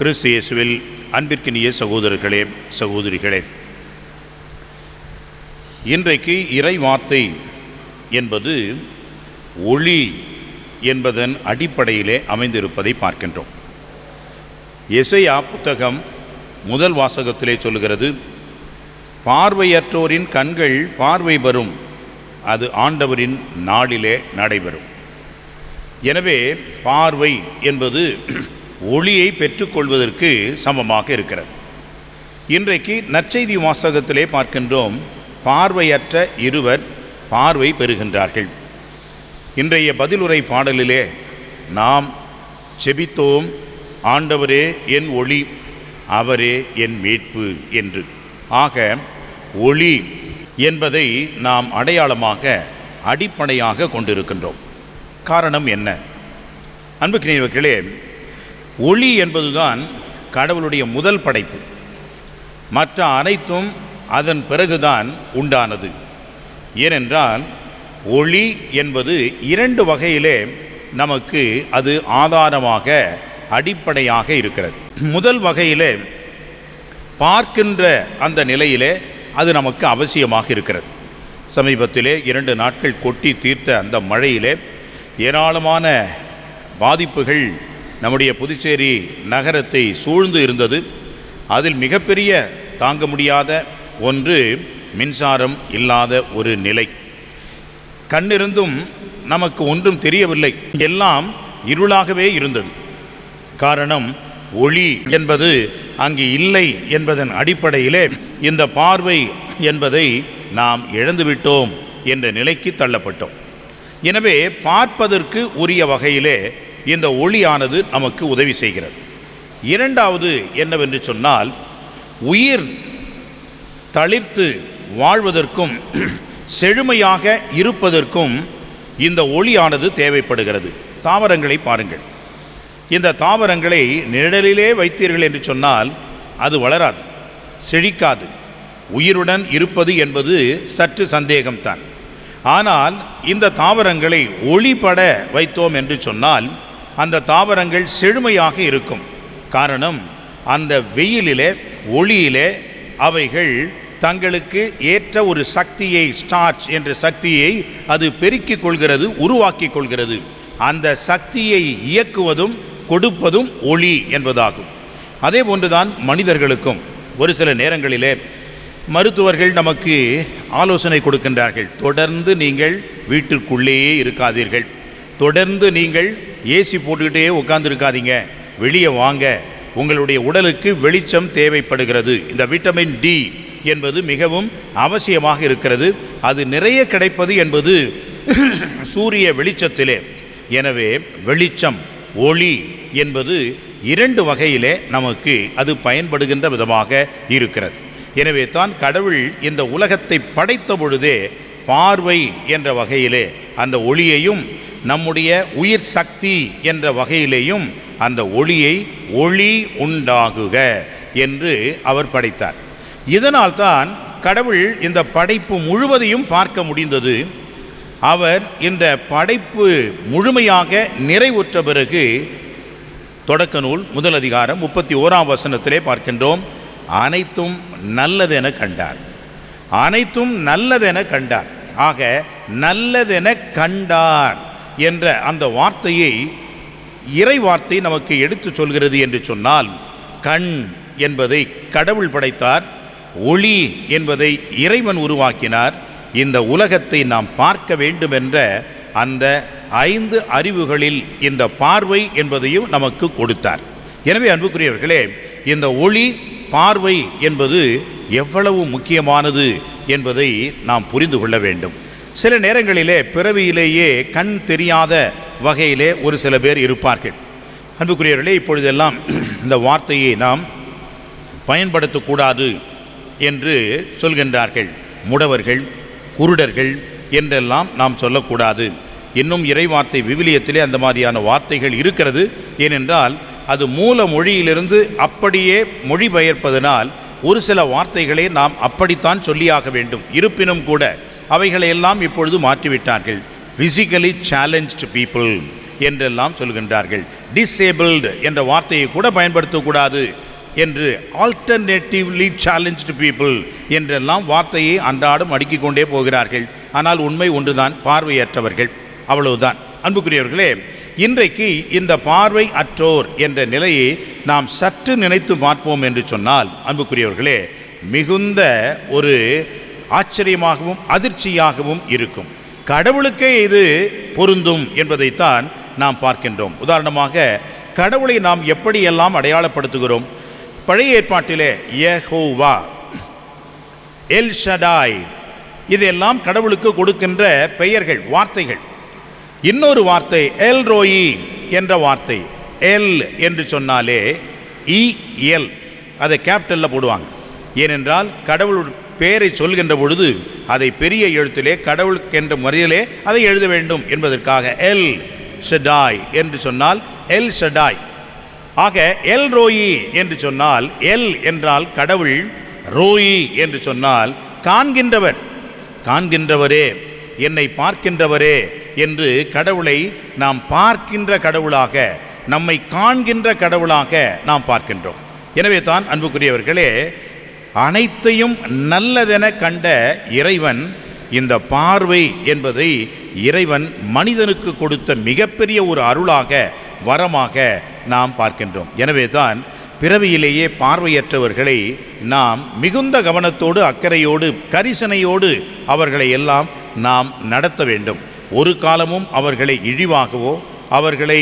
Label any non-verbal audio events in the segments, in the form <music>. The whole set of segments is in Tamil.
கிறிஸ்து இயேசுவில் அன்பிற்கினிய சகோதரர்களே சகோதரிகளே இன்றைக்கு இறை வார்த்தை என்பது ஒளி என்பதன் அடிப்படையிலே அமைந்திருப்பதை பார்க்கின்றோம். இசையா புத்தகம் முதல் வாசகத்திலே சொல்லுகிறது பார்வையற்றோரின் கண்கள் பார்வை வரும் அது ஆண்டவரின் நாளிலே நடைபெறும். எனவே பார்வை என்பது ஒளியை பெற்றுக்கொள்வதற்கு சமமாக இருக்கிறது. இன்றைக்கு நற்செய்தி வாசகத்திலே பார்க்கின்றோம் பார்வையற்ற இருவர் பார்வை பெறுகின்றார்கள். இன்றைய பதிலுரை பாடலிலே நாம் செபித்தோம் ஆண்டவரே என் ஒளி அவரே என் மீட்பு என்று. ஆக ஒளி என்பதை நாம் அடையாளமாக அடிப்படையாக கொண்டிருக்கின்றோம். காரணம் என்ன? அன்புக்கினியவர்களே ஒளி என்பதுதான் கடவுளுடைய முதல் படைப்பு. மற்ற அனைத்தும் அதன் பிறகுதான் உண்டானது. ஏனென்றால் ஒளி என்பது இரண்டு வகையிலே நமக்கு அது ஆதாரமாக அடிப்படையாக இருக்கிறது. முதல் வகையிலே பார்க்கின்ற அந்த நிலையிலே அது நமக்கு அவசியமாக இருக்கிறது. சமீபத்திலே இரண்டு நாட்கள் கொட்டி தீர்த்த அந்த மழையிலே ஏராளமான பாதிப்புகள் நம்முடைய புதுச்சேரி நகரத்தை சூழ்ந்து இருந்தது. அதில் மிகப்பெரிய தாங்க முடியாத ஒன்று மின்சாரம் இல்லாத ஒரு நிலை. கண்ணிருந்தும் நமக்கு ஒன்றும் தெரியவில்லை. எல்லாம் இருளாகவே இருந்தது. காரணம் ஒளி என்பது அங்கு இல்லை என்பதன் அடிப்படையிலே இந்த பார்வை என்பதை நாம் இழந்துவிட்டோம் என்ற நிலைக்கு தள்ளப்பட்டோம். எனவே பார்ப்பதற்கு உரிய வகையிலே இந்த ஒளியானது நமக்கு உதவி செய்கிறது. இரண்டாவது என்னவென்று சொன்னால் உயிர் தளிர்த்து வாழ்வதற்கும் <clears throat> செழுமையாக இருப்பதற்கும் இந்த ஒளியானது தேவைப்படுகிறது. தாவரங்களை பாருங்கள். இந்த தாவரங்களை நிழலிலே வைத்தீர்கள் என்று சொன்னால் அது வளராது செழிக்காது. உயிருடன் இருப்பது என்பது சற்று சந்தேகம்தான். ஆனால் இந்த தாவரங்களை ஒளிபட வைத்தோம் என்று சொன்னால் அந்த தாவரங்கள் செழுமையாக இருக்கும். காரணம் அந்த வெயிலிலே ஒளியிலே அவைகள் தங்களுக்கு ஏற்ற ஒரு சக்தியை ஸ்டார்ச் என்ற சக்தியை அது பெருக்கிக் கொள்கிறது உருவாக்கிக் கொள்கிறது. அந்த சக்தியை இயக்குவதும் கொடுப்பதும் ஒளி என்பதாகும். அதே போன்றுதான் மனிதர்களுக்கும். ஒரு சில நேரங்களிலே மருத்துவர்கள் நமக்கு ஆலோசனை கொடுக்கின்றார்கள். தொடர்ந்து நீங்கள் வீட்டிற்குள்ளேயே இருக்காதீர்கள். தொடர்ந்து நீங்கள் ஏசி போட்டுக்கிட்டே உட்காந்துருக்காதீங்க வெளியே வாங்க. உங்களுடைய உடலுக்கு வெளிச்சம் தேவைப்படுகிறது. இந்த விட்டமின் டி என்பது மிகவும் அவசியமாக இருக்கிறது. அது நிறைய கிடைப்பது என்பது <clears throat> சூரிய வெளிச்சத்திலே. எனவே வெளிச்சம் ஒளி என்பது இரண்டு வகையிலே நமக்கு அது பயன்படுகின்ற விதமாக இருக்கிறது. எனவே தான் கடவுள் இந்த உலகத்தை படைத்த பொழுதே பார்வை என்ற வகையிலே அந்த ஒளியையும் நம்முடைய உயிர் சக்தி என்ற வகையிலேயும் அந்த ஒளியை ஒளி உண்டாகுக என்று அவர் படைத்தார். இதனால்தான் கடவுள் இந்த படைப்பு முழுவதையும் பார்க்க முடிந்தது. அவர் இந்த படைப்பு முழுமையாக நிறைவுற்ற பிறகு தொடக்க நூல் முதல் அதிகாரம் முப்பத்தி ஓராம் வசனத்திலே பார்க்கின்றோம். அனைத்தும் நல்லதென கண்டார். அனைத்தும் நல்லதென கண்டார். ஆக நல்லதென கண்டார். என்ற அந்த வார்த்தையை இறை வார்த்தை நமக்கு எடுத்து சொல்கிறது என்று சொன்னால் கண் என்பதை கடவுள் படைத்தார் ஒளி என்பதை இறைவன் உருவாக்கினார். இந்த உலகத்தை நாம் பார்க்க வேண்டும் என்ற அந்த ஐந்து அறிவுகளில் இந்த பார்வை என்பதையும் நமக்கு கொடுத்தார். எனவே அன்புக்குரியவர்களே இந்த ஒளி பார்வை என்பது எவ்வளவு முக்கியமானது என்பதை நாம் புரிந்து கொள்ள வேண்டும். சில நேரங்களிலே பிறவியிலேயே கண் தெரியாத வகையிலே ஒரு சில பேர் இருப்பார்கள். அன்புக்குரியவர்களே இப்பொழுதெல்லாம் <clears throat> இந்த வார்த்தையை நாம் பயன்படுத்தக்கூடாது என்று சொல்கின்றார்கள். முடவர்கள் குருடர்கள் என்றெல்லாம் நாம் சொல்லக்கூடாது. இன்னும் இறைவார்த்தை விவிலியத்திலே அந்த மாதிரியான வார்த்தைகள் இருக்கிறது. ஏனென்றால் அது மூல மொழியிலிருந்து அப்படியே மொழிபெயர்ப்பதனால் ஒரு சில வார்த்தைகளை நாம் அப்படித்தான் சொல்லியாக வேண்டும். இருப்பினும் கூட அவைகளையெல்லாம் இப்பொழுது மாற்றிவிட்டார்கள். ஃபிசிக்கலி சேலஞ்சு பீப்புள் என்றெல்லாம் சொல்கின்றார்கள். டிசேபிள்டு என்ற வார்த்தையை கூட பயன்படுத்தக்கூடாது என்று ஆல்டர்னேட்டிவ்லி சேலஞ்சு பீப்புள் என்றெல்லாம் வார்த்தையை அன்றாடம் அடுக்கிக் கொண்டே போகிறார்கள். ஆனால் உண்மை ஒன்றுதான் பார்வையற்றவர்கள். அவ்வளவுதான். அன்புக்குரியவர்களே இன்றைக்கு இந்த பார்வை அற்றோர் என்ற நிலையை நாம் சற்று நினைத்து பார்ப்போம் என்று சொன்னால் அன்புக்குரியவர்களே மிகுந்த ஒரு ஆச்சரியமாகவும் அதிர்ச்சியாகவும் இருக்கும். கடவுளுக்கே இது பொருந்தும் என்பதைத்தான் நாம் பார்க்கின்றோம். உதாரணமாக கடவுளை நாம் எப்படியெல்லாம் அடையாளப்படுத்துகிறோம்? பழைய ஏற்பாட்டிலே ஏஹோவா எல் ஷடாய் இதெல்லாம் கடவுளுக்கு கொடுக்கின்ற பெயர்கள் வார்த்தைகள். இன்னொரு வார்த்தை எல் ரோயி என்ற வார்த்தை எல் என்று சொன்னாலே இ எல் அதை கேபிட்டலில் போடுவாங்க. ஏனென்றால் கடவுள் பெயரை சொல்கின்ற பொழுது அதை பெரிய எழுத்திலே கடவுளுக்கென்ற முறையிலே அதை எழுத வேண்டும் என்பதற்காக எல் ஷடாய் என்று சொன்னால் எல் ஷடாய் ஆக எல் ரோயி என்று சொன்னால் எல் என்றால் கடவுள் ரோயி என்று சொன்னால் காண்கின்றவர். காண்கின்றவரே என்னை பார்க்கின்றவரே என்று கடவுளை நாம் பார்க்கின்ற கடவுளாக நம்மை காண்கின்ற கடவுளாக நாம் பார்க்கின்றோம். எனவே தான் அன்புக்குரியவர்களே அனைத்தையும் நல்லதென கண்ட இறைவன் இந்த பார்வை என்பதை இறைவன் மனிதனுக்கு கொடுத்த மிகப்பெரிய ஒரு அருளாக வரமாக நாம் பார்க்கின்றோம். எனவே தான் பிறவியிலேயே பார்வையற்றவர்களை நாம் மிகுந்த கவனத்தோடு அக்கறையோடு கரிசனையோடு அவர்களை எல்லாம் நாம் நடத்த வேண்டும். ஒரு காலமும் அவர்களை இழிவாகவோ அவர்களை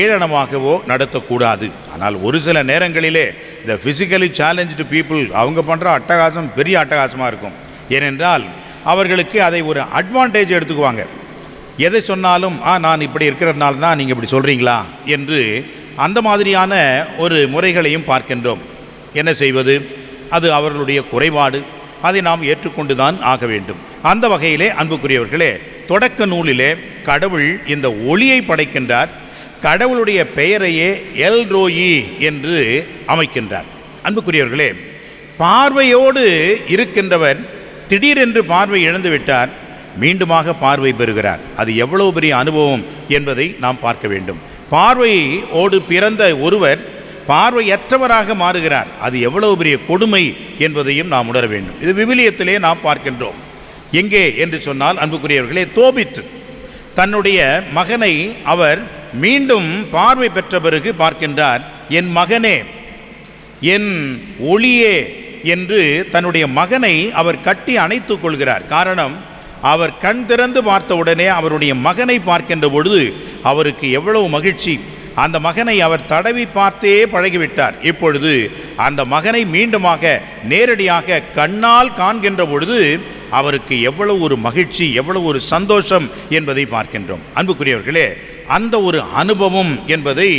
ஏளனமாகவோ நடத்தக்கூடாது. ஆனால் ஒரு சில நேரங்களிலே இந்த ஃபிசிக்கலி சேலஞ்சு பீப்புள் அவங்க பண்ணுற அட்டகாசம் பெரிய அட்டகாசமாக இருக்கும். ஏனென்றால் அவர்களுக்கு அதை ஒரு அட்வான்டேஜ் எடுத்துக்குவாங்க. எதை சொன்னாலும் ஆ நான் இப்படி இருக்கிறதுனால தான் நீங்கள் இப்படி சொல்கிறீங்களா என்று அந்த மாதிரியான ஒரு முறைகளையும் பார்க்கின்றோம். என்ன செய்வது? அது அவர்களுடைய குறைபாடு. அதை நாம் ஏற்றுக்கொண்டு தான் ஆக வேண்டும். அந்த வகையிலே அன்புக்குரியவர்களே தொடக்க நூலிலே கடவுள் இந்த ஒளியை படைக்கின்றார் கடவுளுடைய பெயரையே எல் ரோயி என்று அமைக்கின்றார். அன்புக்குரியவர்களே பார்வையோடு இருக்கின்றவர் திடீரென்று பார்வை இழந்து விட்டார் மீண்டுமாக பார்வை பெறுகிறார். அது எவ்வளவு பெரிய அனுபவம் என்பதை நாம் பார்க்க வேண்டும். பார்வையோடு பிறந்த ஒருவர் பார்வையற்றவராக மாறுகிறார். அது எவ்வளவு பெரிய கொடுமை என்பதையும் நாம் உணர வேண்டும். இது விவிலியத்திலே நாம் பார்க்கின்றோம். எங்கே என்று சொன்னால் அன்புக்குரியவர்களே தோபித்து. தன்னுடைய மகனை அவர் மீண்டும் பார்வை பெற்ற பிறகு பார்க்கின்றார் என் மகனே என் ஒளியே என்று தன்னுடைய மகனை அவர் கட்டி அணைத்து கொள்கிறார். காரணம் அவர் கண் திறந்து பார்த்த உடனே அவருடைய மகனை பார்க்கின்ற பொழுது அவருக்கு எவ்வளவு மகிழ்ச்சி. அந்த மகனை அவர் தடவி பார்த்தே பழகிவிட்டார். இப்பொழுது அந்த மகனை மீண்டுமாக நேரடியாக கண்ணால் காண்கின்ற பொழுது அவருக்கு எவ்வளவு ஒரு மகிழ்ச்சி எவ்வளவு ஒரு சந்தோஷம் என்பதை பார்க்கின்றோம். அன்புக்குரியவர்களே அந்த ஒரு அனுபவம் என்பதை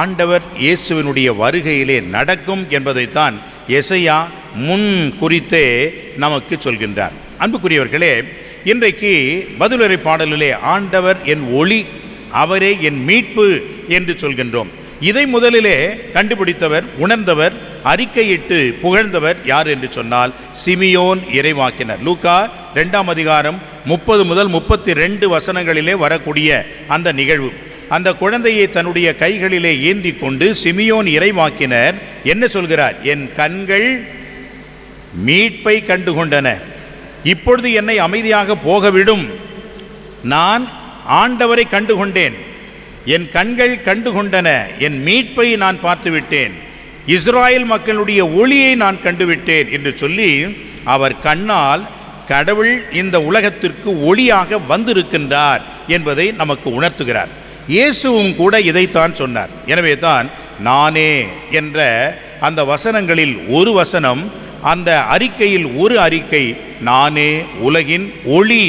ஆண்டவர் இயேசுவினுடைய வருகையிலே நடக்கும் என்பதைத்தான் எசையா முன் குறித்தே நமக்கு சொல்கின்றார். அன்புக்குரியவர்களே இன்றைக்கு பதிலுரை பாடலிலே ஆண்டவர் என் ஒளி அவரே என் மீட்பு என்று சொல்கின்றோம். இதை முதலிலே கண்டுபிடித்தவர் உணர்ந்தவர் அறிக்கையிட்டு புகழ்ந்தவர் யார் என்று சொன்னால் சிமியோன் இறைவாக்கினர். லூக்கா ரெண்டாம் அதிகாரம் முப்பது முதல் முப்பத்தி ரெண்டு வசனங்களிலே வரக்கூடிய அந்த நிகழ்வு. அந்த குழந்தையை தன்னுடைய கைகளிலே ஏந்தி கொண்டு சிமியோன் இறைவாக்கினர் என்ன சொல்கிறார்? என் கண்கள் மீட்பை கண்டுகொண்டன. இப்பொழுது என்னை அமைதியாக போகவிடும். நான் ஆண்டவரை கண்டுகொண்டேன். என் கண்கள் கண்டுகொண்டன. என் மீட்பை நான் பார்த்துவிட்டேன். இஸ்ராயல் மக்களுடைய ஒளியை நான் கண்டுவிட்டேன் என்று சொல்லி அவர் கண்ணால் கடவுள் இந்த உலகத்திற்கு ஒளியாக வந்திருக்கின்றார் என்பதை நமக்கு உணர்த்துகிறார். இயேசுவும் கூட இதைத்தான் சொன்னார். எனவே தான் நானே என்ற அந்த வசனங்களில் ஒரு வசனம் அந்த அறிக்கையில் ஒரு அறிக்கை நானே உலகின் ஒளி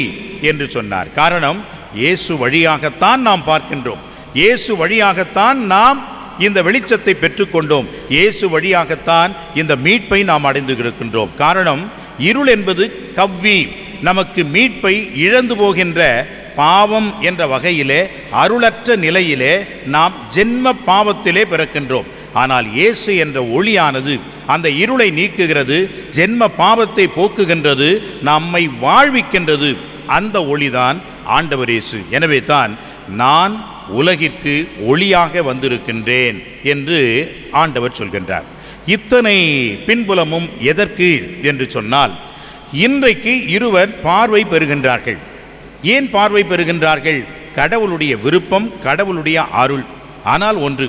என்று சொன்னார். காரணம் இயேசு வழியாகத்தான் நாம் பார்க்கின்றோம். இயேசு வழியாகத்தான் நாம் இந்த வெளிச்சத்தை பெற்றுக்கொண்டோம். இயேசு வழியாகத்தான் இந்த மீட்பை நாம் அடைந்து இருக்கின்றோம் காரணம் இருள் என்பது கவ்வி. நமக்கு மீட்பை இழந்து போகின்ற பாவம் என்ற வகையிலே அருளற்ற நிலையிலே நாம் ஜென்ம பாவத்திலே பிறக்கின்றோம். ஆனால் இயேசு என்ற ஒளியானது அந்த இருளை நீக்குகிறது ஜென்ம பாவத்தை போக்குகின்றது நம்மை வாழ்விக்கின்றது. அந்த ஒளிதான் ஆண்டவர் இயேசு. எனவே தான் நான் உலகிற்கு ஒளியாக வந்திருக்கின்றேன் என்று ஆண்டவர் சொல்கின்றார். இத்தனை பின்புலமும் எதற்கு என்று சொன்னால் இன்றைக்கு இருவர் பார்வை பெறுகின்றார்கள். ஏன் பார்வை பெறுகின்றார்கள்? கடவுளுடைய விருப்பம் கடவுளுடைய அருள். ஆனால் ஒன்று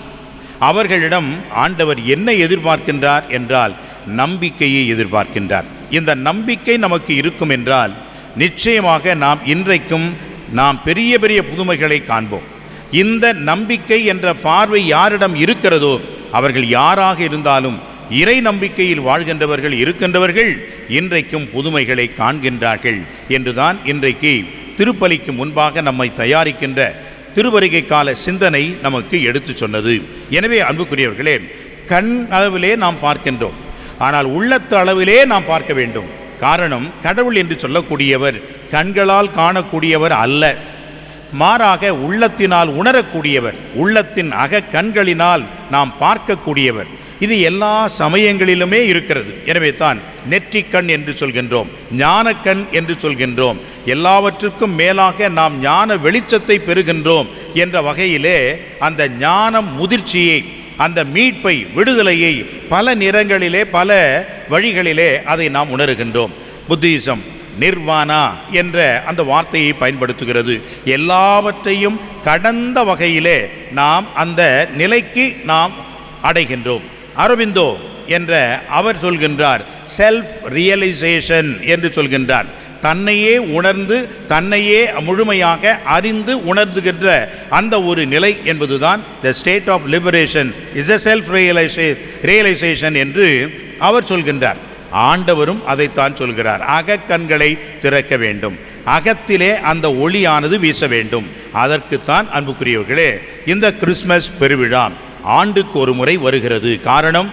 அவர்களிடம் ஆண்டவர் என்ன எதிர்பார்க்கின்றார் என்றால் நம்பிக்கையை எதிர்பார்க்கின்றார். இந்த நம்பிக்கை நமக்கு இருக்கும் என்றால் நிச்சயமாக நாம் இன்றைக்கும் நாம் பெரிய பெரிய புதுமைகளை காண்போம். இந்த நம்பிக்கை என்ற பார்வை யாரிடம் இருக்கிறதோ அவர்கள் யாராக இருந்தாலும் இறை நம்பிக்கையில் வாழ்கின்றவர்கள் இருக்கின்றவர்கள் இன்றைக்கும் புதுமைகளை காண்கின்றார்கள் என்றுதான் இன்றைக்கு திருப்பலிக்கு முன்பாக நம்மை தயாரிக்கின்ற திருவருகை கால சிந்தனை நமக்கு எடுத்து சொன்னது. எனவே அன்புக்குரியவர்களே கண் அளவிலே நாம் பார்க்கின்றோம். ஆனால் உள்ளத்து அளவிலே நாம் பார்க்க வேண்டும். காரணம் கடவுள் என்று சொல்லக்கூடியவர் கண்களால் காணக்கூடியவர் அல்ல. மாறாக உள்ளத்தினால் உணரக்கூடியவர் உள்ளத்தின் அக கண்களினால் நாம் பார்க்கக்கூடியவர். இது எல்லா சமயங்களிலுமே இருக்கிறது. எனவே தான் நெற்றிக்கண் என்று சொல்கின்றோம் ஞானக்கண் என்று சொல்கின்றோம். எல்லாவற்றுக்கும் மேலாக நாம் ஞான வெளிச்சத்தை பெறுகின்றோம் என்ற வகையிலே அந்த ஞானம் முதிர்ச்சியை அந்த மீட்பை விடுதலையை பல நிறங்களிலே பல வழிகளிலே அதை நாம் உணர்கின்றோம். புத்திசம் நிர்வாணா என்ற அந்த வார்த்தையை பயன்படுத்துகிறது. எல்லாவற்றையும் கடந்த வகையிலே நாம் அந்த நிலைக்கு நாம் அடைகின்றோம். அரவிந்தோ என்ற அவர் சொல்கின்றார் செல்ஃப் ரியலைசேஷன் என்று சொல்கின்றார். தன்னையே உணர்ந்து தன்னையே முழுமையாக அறிந்து உணர்ந்துகின்ற அந்த ஒரு நிலை என்பதுதான் the state of liberation is a self realise realisation என்று அவர் சொல்கின்றார். ஆண்டவரும் அதைத்தான் சொல்கிறார். அகக்கண்களை திறக்க வேண்டும். அகத்திலே அந்த ஒளியானது வீச வேண்டும். அதற்குத்தான் அன்புக்குரியவர்களே இந்த கிறிஸ்மஸ் பெருவிழா ஆண்டுக்கு ஒரு முறை வருகிறது. காரணம்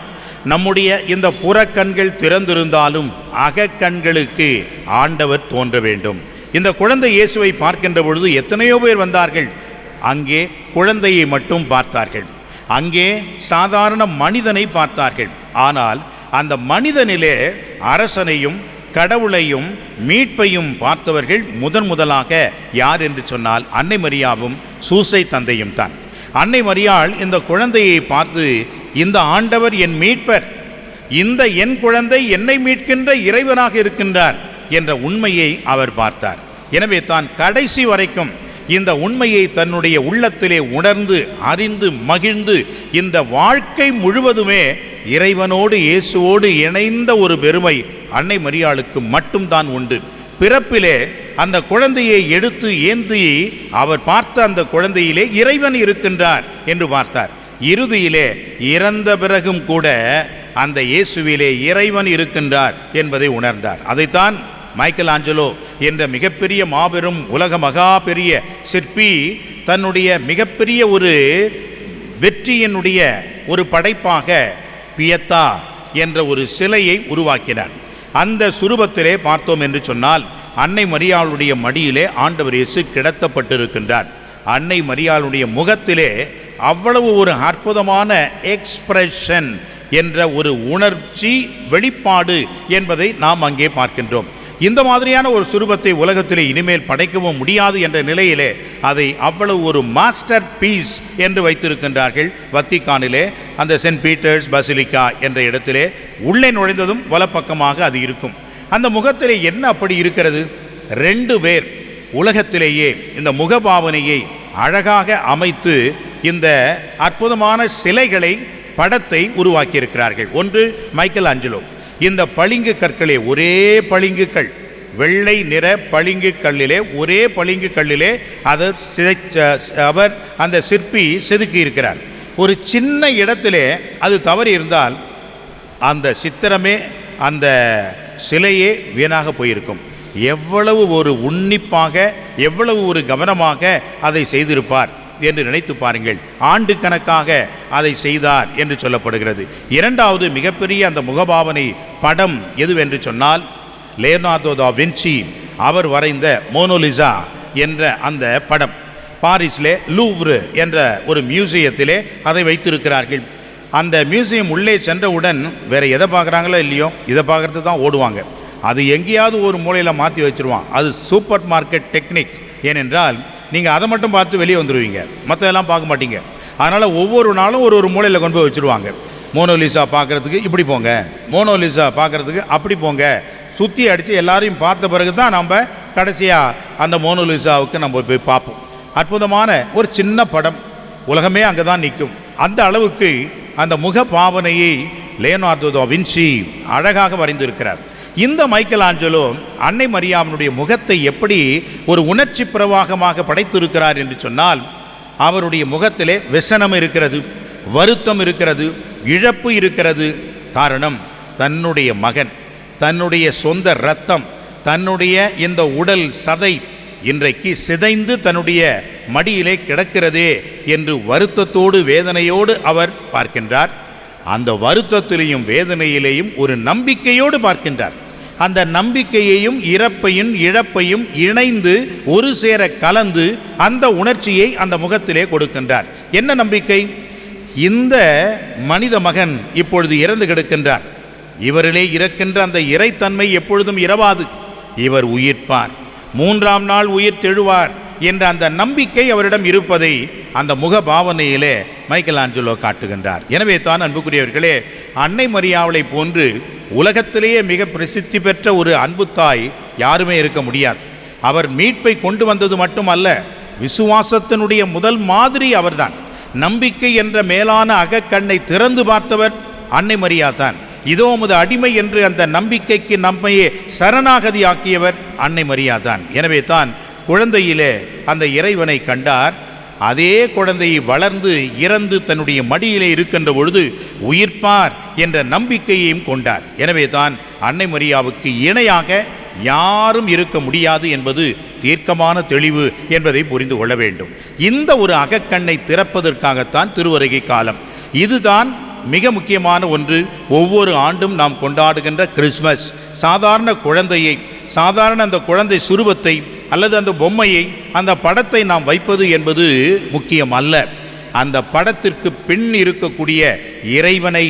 நம்முடைய இந்த புறக்கண்கள் திறந்திருந்தாலும் அகக்கண்களுக்கு ஆண்டவர் தோன்ற வேண்டும். இந்த குழந்தை இயேசுவை பார்க்கின்ற பொழுது எத்தனையோ பேர் வந்தார்கள். அங்கே குழந்தையை மட்டும் பார்த்தார்கள். அங்கே சாதாரண மனிதனை பார்த்தார்கள். ஆனால் அந்த மனிதனிலே அரசனையும் கடவுளையும் மீட்பையும் பார்த்தவர்கள் முதன் முதலாக யார் என்று சொன்னால் அன்னை மரியாவும் சூசை தந்தையும் தான். அன்னை மரியாள் இந்த குழந்தையை பார்த்து இந்த ஆண்டவர் என் மீட்பர். இந்த என் குழந்தை என்னை மீட்கின்ற இறைவனாக இருக்கின்றார் என்ற உண்மையை அவர் பார்த்தார். எனவே தான் கடைசி வரைக்கும் இந்த உண்மையை தன்னுடைய உள்ளத்திலே உணர்ந்து அறிந்து மகிழ்ந்து இந்த வாழ்க்கை முழுவதுமே இறைவனோடு இயேசுவோடு இணைந்த ஒரு பெருமை அன்னை மரியாளுக்கு மட்டும்தான் உண்டு. பிறப்பிலே அந்த குழந்தையை எடுத்து ஏந்தி அவர் பார்த்த அந்த குழந்தையிலே இறைவன் இருக்கின்றார் என்று பார்த்தார். இறுதியிலே இறந்த பிறகும் கூட அந்த இயேசுவிலே இறைவன் இருக்கின்றார் என்பதை உணர்ந்தார். அதைத்தான் மைக்கேல் ஆஞ்சலோ என்ற மிகப்பெரிய மாபெரும் உலக மகா பெரிய சிற்பி தன்னுடைய மிகப்பெரிய ஒரு வெற்றியினுடைய ஒரு படைப்பாக பியத்தா என்ற ஒரு சிலையை உருவாக்கினார். அந்த சுரூபத்திலே பார்த்தோம் என்று சொன்னால் அன்னை மரியாளுடைய மடியிலே ஆண்டவர் இயேசு கிடத்தப்பட்டிருக்கின்றார். அன்னை மரியாளுடைய முகத்திலே அவ்வளவு ஒரு அற்புதமான எக்ஸ்பிரஷன் என்ற ஒரு உணர்ச்சி வெளிப்பாடு என்பதை நாம் அங்கே பார்க்கின்றோம். இந்த மாதிரியான ஒரு சுரூபத்தை உலகத்திலே இனிமேல் படைக்கவும் முடியாது என்ற நிலையிலே அதை அவ்வளவு ஒரு மாஸ்டர் பீஸ் என்று வைத்திருக்கின்றார்கள். வத்திக்கானிலே அந்த சென்ட் பீட்டர்ஸ் பசிலிக்கா என்ற இடத்திலே உள்ளே நுழைந்ததும் வலப்பக்கமாக அது இருக்கும். அந்த முகத்திலே என்ன அப்படி இருக்கிறது? ரெண்டு பேர் உலகத்திலேயே இந்த முகபாவனையை அழகாக அமைத்து இந்த அற்புதமான சிலைகளை படத்தை உருவாக்கியிருக்கிறார்கள். ஒன்று மைக்கேல் ஆஞ்சலோ. இந்த பளிங்கு கற்களே ஒரே பளிங்கு கல் வெள்ளை நிற பளிங்கு கல்லிலே ஒரே பளிங்கு கல்லிலே அவர் சிதைச்ச அவர் அந்த சிற்பி செதுக்கி இருக்கிறார். ஒரு சின்ன இடத்திலே அது தவறி இருந்தால் அந்த சித்திரமே அந்த சிலையே வீணாக போயிருக்கும். எவ்வளவு ஒரு உன்னிப்பாக எவ்வளவு ஒரு கவனமாக அதை செய்திருப்பார். என்று நினைத்து பாருங்கள். ஆண்டு கணக்காக அதை செய்தார் என்று சொல்லப்படுகிறது. இரண்டாவது மிகப்பெரிய அந்த முகபாவனை படம் எதுவென்று சொன்னால் லேர்னார்டோ தா வின்சி அவர் வரைந்த மோனோலிசா என்ற அந்த படம். பாரிஸிலே லூவ்ரு என்ற ஒரு மியூசியத்திலே அதை வைத்திருக்கிறார்கள். அந்த மியூசியம் உள்ளே சென்றவுடன் வேறு எதை பார்க்குறாங்களோ இல்லையோ இதை பார்க்கறது தான் ஓடுவாங்க. அது எங்கேயாவது ஒரு மூலையில் மாற்றி வச்சிருவான். அது சூப்பர் மார்க்கெட் டெக்னிக். ஏனென்றால் நீங்கள் அதை மட்டும் பார்த்து வெளியே வந்துடுவீங்க மற்றதெல்லாம் பார்க்க மாட்டீங்க. அதனால் ஒவ்வொரு நாளும் ஒரு ஒரு மூலையில் கொண்டு போய் வச்சுருவாங்க. மோனோலிசா பார்க்குறதுக்கு இப்படி போங்க. மோனோலிசா பார்க்குறதுக்கு அப்படி போங்க. சுற்றி அடித்து எல்லாரையும் பார்த்த பிறகு தான் நம்ம கடைசியாக அந்த மோனோலிசாவுக்கு நம்ம போய் பார்ப்போம். அற்புதமான ஒரு சின்ன படம். உலகமே அங்கே தான் நிற்கும். அந்த அளவுக்கு அந்த முக பாவனையை லேனார்தோ வின்சி அழகாக வரைந்திருக்கிறார். இந்த மைக்கேல் ஆஞ்சலோ அன்னை மரியாமனுடைய முகத்தை எப்படி ஒரு உணர்ச்சி பிரவாகமாக படைத்திருக்கிறார் என்று சொன்னால் அவருடைய முகத்திலே விசனம் இருக்கிறது வருத்தம் இருக்கிறது இழப்பு இருக்கிறது. காரணம் தன்னுடைய மகன் தன்னுடைய சொந்த இரத்தம் தன்னுடைய இந்த உடல் சதை இன்றைக்கு சிதைந்து தன்னுடைய மடியிலே கிடக்கிறதே என்று வருத்தத்தோடு வேதனையோடு அவர் பார்க்கின்றார். அந்த வருத்தத்திலேயும் வேதனையிலேயும் ஒரு நம்பிக்கையோடு பார்க்கின்றார். அந்த நம்பிக்கையையும் இறப்பையும் இழப்பையும் இணைந்து ஒரு சேர கலந்து அந்த உணர்ச்சியை அந்த முகத்திலே கொடுக்கின்றார். என்ன நம்பிக்கை? இந்த மனித மகன் இப்பொழுது இறந்து கிடக்கின்றார். இவரிலே இறக்கின்ற அந்த இறைத்தன்மை எப்பொழுதும் இரவாது. இவர் உயிர்ப்பார். மூன்றாம் நாள் உயிர் தெழுவார். என்ற அந்த நம்பிக்கை அவரிடம் இருப்பதை அந்த முக பாவனையிலே மைக்கேல் ஆஞ்சலோ காட்டுகின்றார். எனவே தான் அன்புக்குரியவர்களே அன்னை மரியாவளை போன்று உலகத்திலேயே மிக பிரசித்தி பெற்ற ஒரு அன்பு தாய் யாருமே இருக்க முடியாது. அவர் மீட்பை கொண்டு வந்தது மட்டுமல்ல விசுவாசத்தினுடைய முதல் மாதிரி அவர்தான். நம்பிக்கை என்ற மேலான அகக்கண்ணை திறந்து பார்த்தவர் அன்னை மரியா தான். இதோ உமது அடிமை என்று அந்த நம்பிக்கைக்கு நம்மையே சரணாகதி ஆக்கியவர் அன்னை மரியா தான். எனவே தான் குழந்தையிலே அந்த இறைவனை கண்டார். அதே குழந்தையை வளர்ந்து இறந்து தன்னுடைய மடியிலே இருக்கின்ற பொழுது உயிர்ப்பார் என்ற நம்பிக்கையையும் கொண்டார். எனவே தான் அன்னை மரியாவுக்கு இணையாக யாரும் இருக்க முடியாது என்பது தீர்க்கமான தெளிவு என்பதை புரிந்து கொள்ள வேண்டும். இந்த ஒரு அகக்கண்ணை திறப்பதற்காகத்தான் திருவருகை காலம். இதுதான் மிக முக்கியமான ஒன்று. ஒவ்வொரு ஆண்டும் நாம் கொண்டாடுகின்ற கிறிஸ்மஸ் சாதாரண குழந்தையை சாதாரண அந்த குழந்தை சுருவத்தை அல்லது அந்த பொம்மையை அந்த படத்தை நாம் வைப்பது என்பது முக்கியம் அல்ல. அந்த படத்திற்கு பின் இருக்கக்கூடிய இறைவனை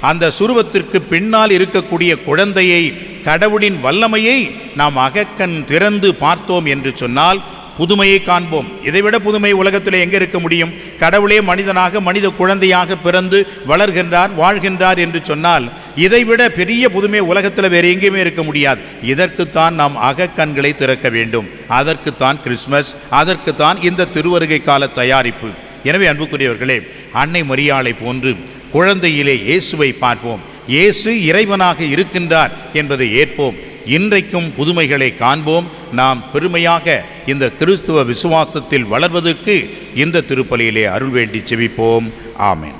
அந்த சுருவத்திற்கு பின்னால் இருக்கக்கூடிய குழந்தையை கடவுளின் வல்லமையை நாம் அகக்கண் திறந்து பார்த்தோம் என்று சொன்னால் புதுமையை காண்போம். இதைவிட புதுமை உலகத்தில் எங்கே இருக்க முடியும்? கடவுளே மனிதனாக மனித குழந்தையாக பிறந்து வளர்கின்றார் வாழ்கின்றார் என்று சொன்னால் இதைவிட பெரிய புதுமை உலகத்தில் வேறு எங்கேயுமே இருக்க முடியாது. இதற்குத்தான் நாம் அகக்கண்களை திறக்க வேண்டும். அதற்குத்தான் கிறிஸ்மஸ் அதற்குத்தான் இந்த திருவருகை கால தயாரிப்பு. எனவே அன்புக்குரியவர்களே அன்னை மரியாளை போன்று குழந்தையிலே இயேசுவை பார்ப்போம். இயேசு இறைவனாக இருக்கின்றார் என்பதை ஏற்போம். இன்றைக்கும் புதுமைகளை காண்போம். நாம் பெருமையாக இந்த கிறிஸ்துவ விசுவாசத்தில் வளர்வதற்கு இந்த திருப்பலியிலே அருள் வேண்டி செவிப்போம் ஆமேன்.